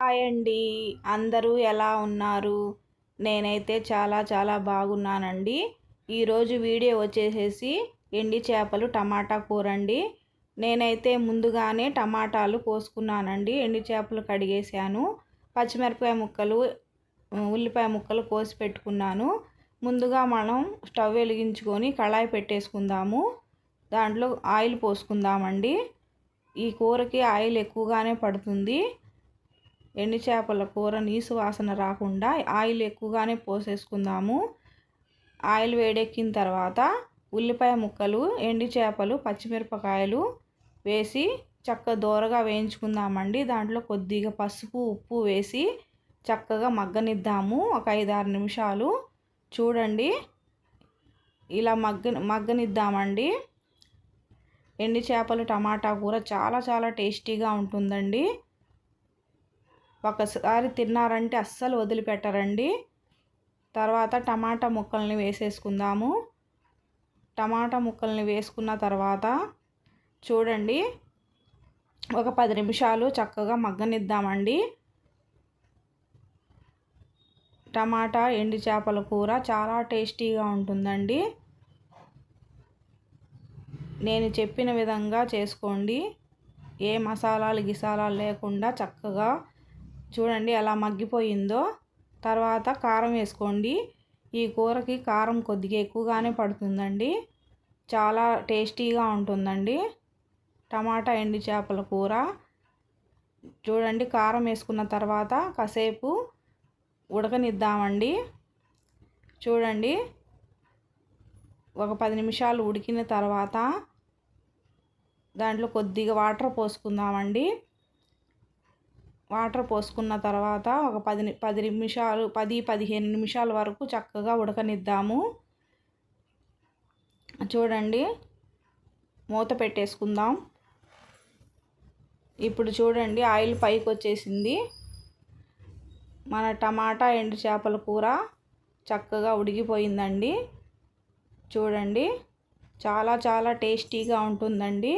Hi అండి. అందరూ ఎలా ఉన్నారు? నేనైతే చాలా చాలా బాగున్నానండి. ఈరోజు వీడియో వచ్చేసేసి ఎండి చేపలు టమాటా కూర అండి నేనైతే ముందుగానే టమాటాలు కోసుకున్నానండి. ఎండి చేపలు కడిగేసాను పచ్చిమిరపకాయ ముక్కలు ఉల్లిపాయ ముక్కలు కోసి పెట్టుకున్నాను. ముందుగా మనం స్టవ్ వెలిగించుకొని కళాయి పెట్టేసుకుందాము. దాంట్లో ఆయిల్ పోసుకుందామండి. ఈ కూరకి ఆయిల్ ఎక్కువగానే పడుతుంది. ఎండి చేపల కూర నీసు వాసన రాకుండా ఆయిల్ ఎక్కువగానే పోసేసుకుందాము. ఆయిల్ వేడెక్కిన తర్వాత ఉల్లిపాయ ముక్కలు ఎండి చేపలు పచ్చిమిరపకాయలు వేసి చక్క దోరగా వేయించుకుందామండి. దాంట్లో కొద్దిగా పసుపు ఉప్పు వేసి చక్కగా మగ్గనిద్దాము. ఒక ఐదారు నిమిషాలు చూడండి. ఇలా మగ్గ మగ్గనిద్దామండి. ఎండి చేపలు టమాటా కూర చాలా చాలా టేస్టీగా ఉంటుందండి. ఒకసారి తిన్నారంటే అస్సలు వదిలిపెట్టరండి. తర్వాత టమాటా ముక్కల్ని వేసేసుకుందాము. టమాటా ముక్కల్ని వేసుకున్న తర్వాత చూడండి ఒక పది నిమిషాలు చక్కగా మగ్గనిద్దామండి. టమాటా ఎండి చేపల కూర చాలా టేస్టీగా ఉంటుందండి. నేను చెప్పిన విధంగా చేసుకోండి. ఏ మసాలాలు గిసాలాలు లేకుండా చక్కగా చూడండి ఎలా మగ్గిపోయిందో. తర్వాత కారం వేసుకోండి. ఈ కూరకి కారం కొద్దిగా ఎక్కువగానే పడుతుందండి. చాలా టేస్టీగా ఉంటుందండి. టమాటా ఎండి చేపల కూర. చూడండి కారం వేసుకున్న తర్వాత కాసేపు ఉడకనిద్దామండి. చూడండి ఒక పది నిమిషాలు ఉడికిన తర్వాత దాంట్లో కొద్దిగా వాటర్ పోసుకుందామండి. వాటర్ పోసుకున్న తర్వాత ఒక పది పది నిమిషాలు పది పదిహేను నిమిషాల వరకు చక్కగా ఉడకనిద్దాము. చూడండి మూత పెట్టేసుకుందాం. ఇప్పుడు చూడండి ఆయిల్ పైకి వచ్చేసింది మన టమాటా ఎండు చేపల కూర చక్కగా ఉడికిపోయిందండి చూడండి చాలా చాలా టేస్టీగా ఉంటుందండి.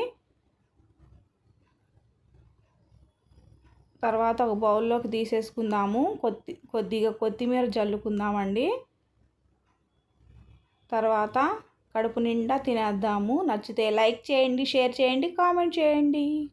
తర్వాత ఒక బౌల్లోకి తీసేసుకుందాము. కొద్ది కొద్దిగా కొత్తిమీర జల్లుకుందామండి. తర్వాత కడుపు నిండా తినేద్దాము. నచ్చితే లైక్ చేయండి షేర్ చేయండి కామెంట్ చేయండి.